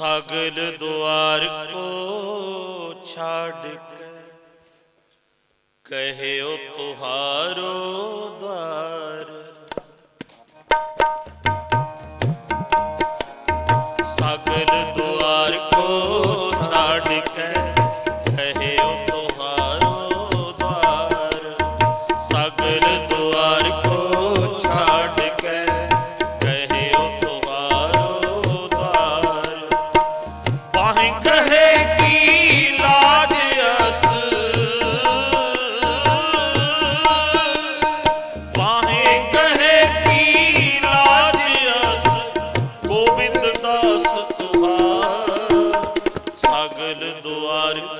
ਸਗਲ ਦੁਆਰ ਕੋ ਛਾੜ ਕੇ ਕਹਿਓ ਤੁਹਾਰੋ ਦਵਾਰ। ਸਗਲ ਦੁਆਰ